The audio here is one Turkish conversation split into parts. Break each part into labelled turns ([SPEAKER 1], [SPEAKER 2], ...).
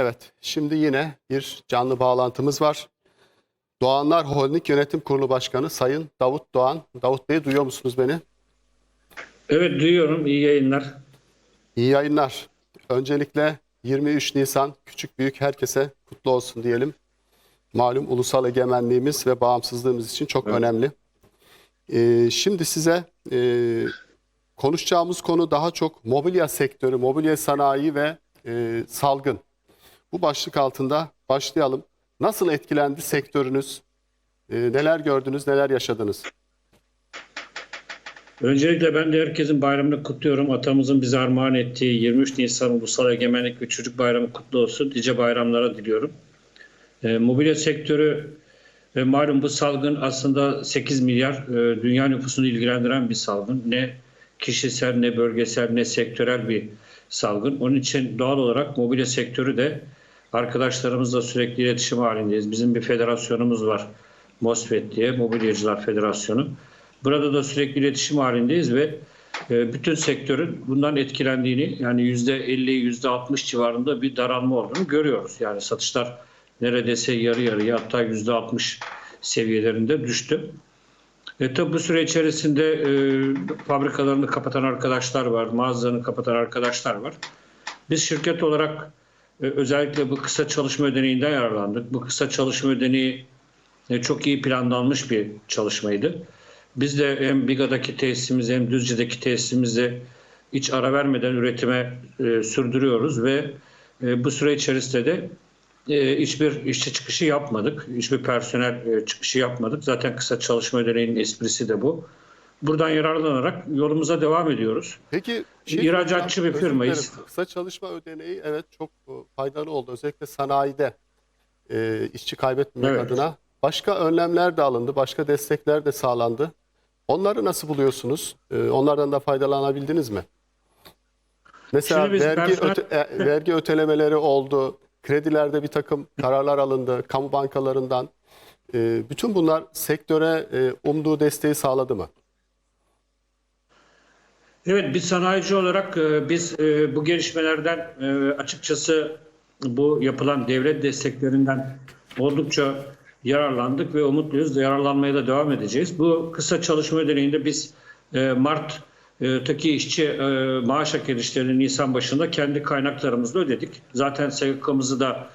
[SPEAKER 1] Evet, şimdi yine bir canlı bağlantımız var. Doğanlar Holding Yönetim Kurulu Başkanı Sayın Davut Doğan. Davut Bey duyuyor musunuz beni?
[SPEAKER 2] Evet duyuyorum. İyi yayınlar.
[SPEAKER 1] İyi yayınlar. Öncelikle 23 Nisan küçük büyük herkese kutlu olsun diyelim. Malum ulusal egemenliğimiz ve bağımsızlığımız için çok önemli. Ee, şimdi size e, konuşacağımız konu daha çok mobilya sektörü, mobilya sanayi ve e, salgın. Bu başlık altında başlayalım. Nasıl etkilendi sektörünüz? E, neler gördünüz, neler yaşadınız?
[SPEAKER 2] Öncelikle ben de herkesin bayramını kutluyorum. Atamızın bize armağan ettiği 23 Nisan Ulusal Egemenlik ve Çocuk Bayramı kutlu olsun. Nice bayramlara diliyorum. E, mobilya sektörü ve malum bu salgın aslında 8 milyar e, dünya nüfusunu ilgilendiren bir salgın. Ne kişisel ne bölgesel ne sektörel bir salgın. Onun için doğal olarak mobilya sektörü de arkadaşlarımızla sürekli iletişim halindeyiz. Bizim bir federasyonumuz var. MOSFET diye Mobilyacılar Federasyonu. Burada da sürekli iletişim halindeyiz ve e, bütün sektörün bundan etkilendiğini yani %50 %60 civarında bir daralma olduğunu görüyoruz. Yani satışlar neredeyse yarı yarıya hatta %60 seviyelerinde düştü. E tabi bu süre içerisinde e, fabrikalarını kapatan arkadaşlar var, mağazalarını kapatan arkadaşlar var. Biz şirket olarak özellikle bu kısa çalışma ödeneğinden yararlandık. Bu kısa çalışma ödeneği e, çok iyi planlanmış bir çalışmaydı. Biz de hem Biga'daki tesisimizi hem Düzce'deki tesisimizi hiç ara vermeden üretime e, sürdürüyoruz ve e, bu süre içerisinde de e, hiçbir işçi çıkışı yapmadık. Hiçbir personel e, çıkışı yapmadık. Zaten kısa çalışma ödeneğinin esprisi de bu. Buradan yararlanarak yolumuza devam ediyoruz.
[SPEAKER 1] Peki
[SPEAKER 2] İhracatçı bir firmayız.
[SPEAKER 1] Kısa çalışma ödeneği evet çok e, faydalı oldu. Özellikle sanayide e, işçi kaybetmemek
[SPEAKER 2] Evet.
[SPEAKER 1] adına. Başka önlemler de alındı, başka destekler de sağlandı. Onları nasıl buluyorsunuz? E, onlardan da faydalanabildiniz mi? Mesela vergi,
[SPEAKER 2] personel-
[SPEAKER 1] öte- e, vergi ötelemeleri oldu, kredilerde bir takım kararlar alındı, kamu bankalarından. E, bütün bunlar sektöre e, umduğu desteği sağladı mı?
[SPEAKER 2] Evet, bir sanayici olarak e, biz e, bu gelişmelerden e, açıkçası bu yapılan devlet desteklerinden oldukça yararlandık ve umutluyuz. Yararlanmaya da devam edeceğiz. Bu kısa çalışma ödeneğinde biz Mart'taki işçi maaş hak edişlerini Nisan başında kendi kaynaklarımızla ödedik. Zaten SGK'mızı da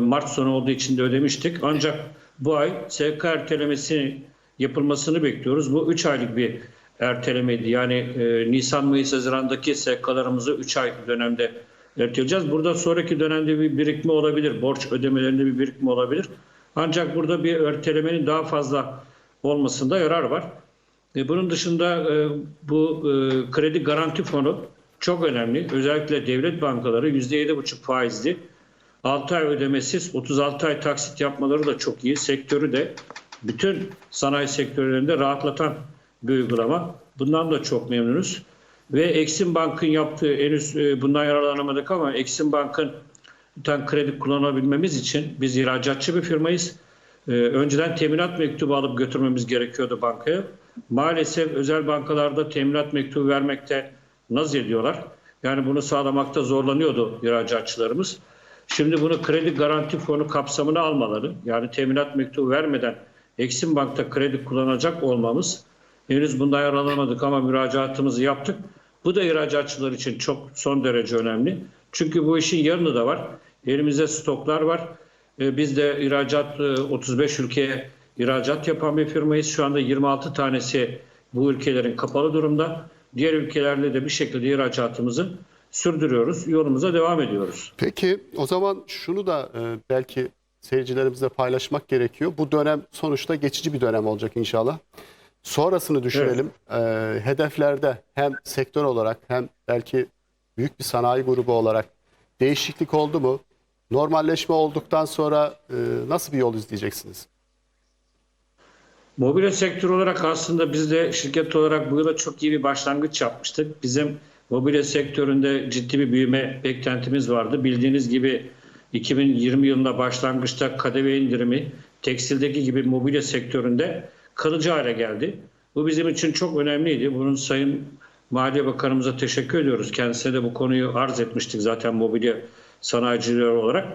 [SPEAKER 2] Mart sonu olduğu için de ödemiştik. Ancak bu ay SGK ertelemesi yapılmasını bekliyoruz. Bu 3 aylık bir ertelemeydi. Yani e, Nisan, Mayıs, Haziran'daki SGK'larımızı 3 ay dönemde erteleyeceğiz. Burada sonraki dönemde bir birikme olabilir. Borç ödemelerinde bir birikme olabilir. Ancak burada bir ertelemenin daha fazla olmasında yarar var. E, bunun dışında e, bu e, kredi garanti fonu çok önemli. Özellikle devlet bankaları %7,5 faizli. 6 ay ödemesiz 36 ay taksit yapmaları da çok iyi. Sektörü de bütün sanayi sektörlerinde rahatlatan bir uygulama. Bundan da çok memnunuz. Ve Exim Bank'ın yaptığı henüz e, bundan yararlanamadık ama Exim Bank'ın kredi kullanabilmemiz için biz ihracatçı bir firmayız. Ee, önceden teminat mektubu alıp götürmemiz gerekiyordu bankaya. Maalesef özel bankalarda teminat mektubu vermekte naz ediyorlar. Yani bunu sağlamakta zorlanıyordu ihracatçılarımız. Şimdi bunu kredi garanti fonu kapsamına almaları, yani teminat mektubu vermeden Eksim Bank'ta kredi kullanacak olmamız, henüz bundan yararlanamadık ama müracaatımızı yaptık. Bu da ihracatçılar için çok son derece önemli. Çünkü bu işin yarını da var. Elimizde stoklar var. Ee, Biz de ihracat e, 35 ülkeye ihracat yapan bir firmayız. Şu anda 26 tanesi bu ülkelerin kapalı durumda. Diğer ülkelerle de bir şekilde ihracatımızı sürdürüyoruz. Yolumuza devam ediyoruz.
[SPEAKER 1] Peki o zaman şunu da e, belki seyircilerimizle paylaşmak gerekiyor. Bu dönem sonuçta geçici bir dönem olacak inşallah. Sonrasını düşünelim. E, hedeflerde hem sektör olarak hem belki büyük bir sanayi grubu olarak değişiklik oldu mu? Normalleşme olduktan sonra e, nasıl bir yol izleyeceksiniz?
[SPEAKER 2] Mobilya sektörü olarak aslında biz de şirket olarak bu yıla çok iyi bir başlangıç yapmıştık. Bizim mobilya sektöründe ciddi bir büyüme beklentimiz vardı. Bildiğiniz gibi 2020 yılında başlangıçta KDV indirimi tekstildeki gibi mobilya sektöründe kalıcı hale geldi. Bu bizim için çok önemliydi. Bunun Sayın Maliye Bakanımıza teşekkür ediyoruz. Kendisine de bu konuyu arz etmiştik zaten mobilya sanayiciler olarak.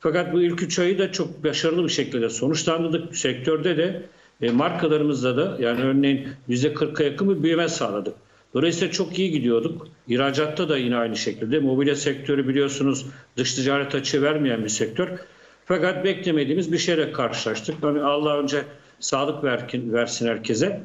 [SPEAKER 2] Fakat bu ilk üç ayı da çok başarılı bir şekilde sonuçlandırdık. Sektörde de e, markalarımızda da yani örneğin %40'a yakın bir büyüme sağladık. Dolayısıyla çok iyi gidiyorduk. İhracatta da yine aynı şekilde. Mobilya sektörü biliyorsunuz dış ticaret açığı vermeyen bir sektör. Fakat beklemediğimiz bir şeyle karşılaştık. Yani Allah önce sağlık verkin, versin herkese.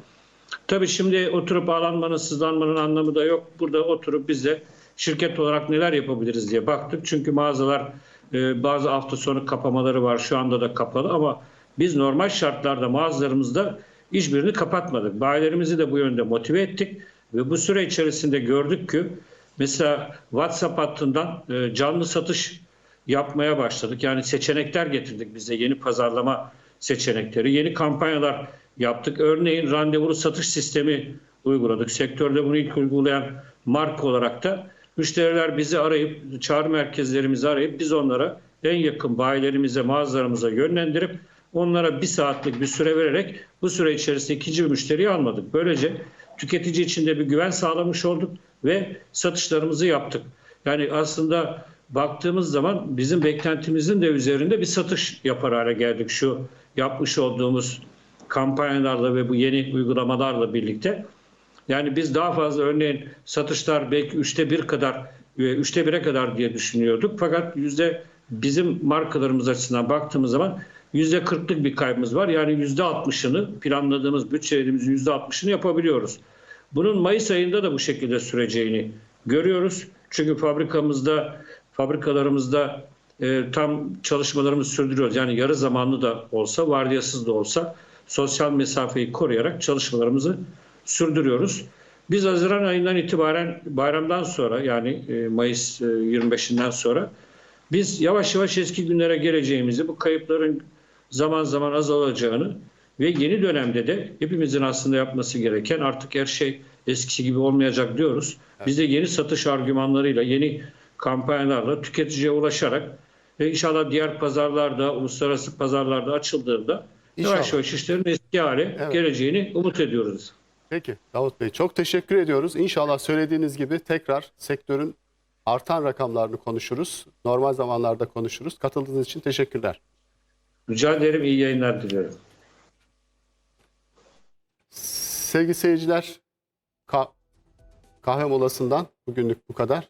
[SPEAKER 2] Tabii şimdi oturup ağlanmanın, sızlanmanın anlamı da yok. Burada oturup biz de şirket olarak neler yapabiliriz diye baktık. Çünkü mağazalar e, bazı hafta sonu kapamaları var. Şu anda da kapalı ama biz normal şartlarda mağazalarımızda hiçbirini kapatmadık. Bayilerimizi de bu yönde motive ettik ve bu süre içerisinde gördük ki mesela WhatsApp hattından e, canlı satış yapmaya başladık. Yani seçenekler getirdik bize yeni pazarlama seçenekleri, yeni kampanyalar yaptık. Örneğin randevulu satış sistemi uyguladık. Sektörde bunu ilk uygulayan marka olarak da müşteriler bizi arayıp, çağrı merkezlerimizi arayıp biz onlara en yakın bayilerimize, mağazalarımıza yönlendirip onlara bir saatlik bir süre vererek bu süre içerisinde ikinci bir müşteriyi almadık. Böylece tüketici için de bir güven sağlamış olduk ve satışlarımızı yaptık. Yani aslında baktığımız zaman bizim beklentimizin de üzerinde bir satış yapar hale geldik şu yapmış olduğumuz kampanyalarla ve bu yeni uygulamalarla birlikte. Yani biz daha fazla örneğin satışlar belki üçte bir kadar, e, üçte bire kadar diye düşünüyorduk. Fakat yüzde bizim markalarımız açısından baktığımız zaman yüzde kırklık bir kaybımız var. Yani yüzde altmışını planladığımız bütçelerimizin yüzde altmışını yapabiliyoruz. Bunun Mayıs ayında da bu şekilde süreceğini görüyoruz. Çünkü fabrikamızda, fabrikalarımızda e, tam çalışmalarımızı sürdürüyoruz. Yani yarı zamanlı da olsa, vardiyasız da olsa sosyal mesafeyi koruyarak çalışmalarımızı sürdürüyoruz. Biz Haziran ayından itibaren bayramdan sonra yani e, Mayıs e, 25'inden sonra biz yavaş yavaş eski günlere geleceğimizi, bu kayıpların zaman zaman azalacağını ve yeni dönemde de hepimizin aslında yapması gereken artık her şey eskisi gibi olmayacak diyoruz. Biz de yeni satış argümanlarıyla, yeni kampanyalarla tüketiciye ulaşarak ve inşallah diğer pazarlarda, uluslararası pazarlarda açıldığında yavaş
[SPEAKER 1] İnşallah.
[SPEAKER 2] yavaş işlerin eski hale
[SPEAKER 1] Evet.
[SPEAKER 2] geleceğini umut ediyoruz.
[SPEAKER 1] Peki Davut Bey çok teşekkür ediyoruz. İnşallah söylediğiniz gibi tekrar sektörün artan rakamlarını konuşuruz. Normal zamanlarda konuşuruz. Katıldığınız için teşekkürler.
[SPEAKER 2] Rica ederim, iyi yayınlar dilerim.
[SPEAKER 1] Sevgili seyirciler, ka- kahve molasından bugünlük bu kadar.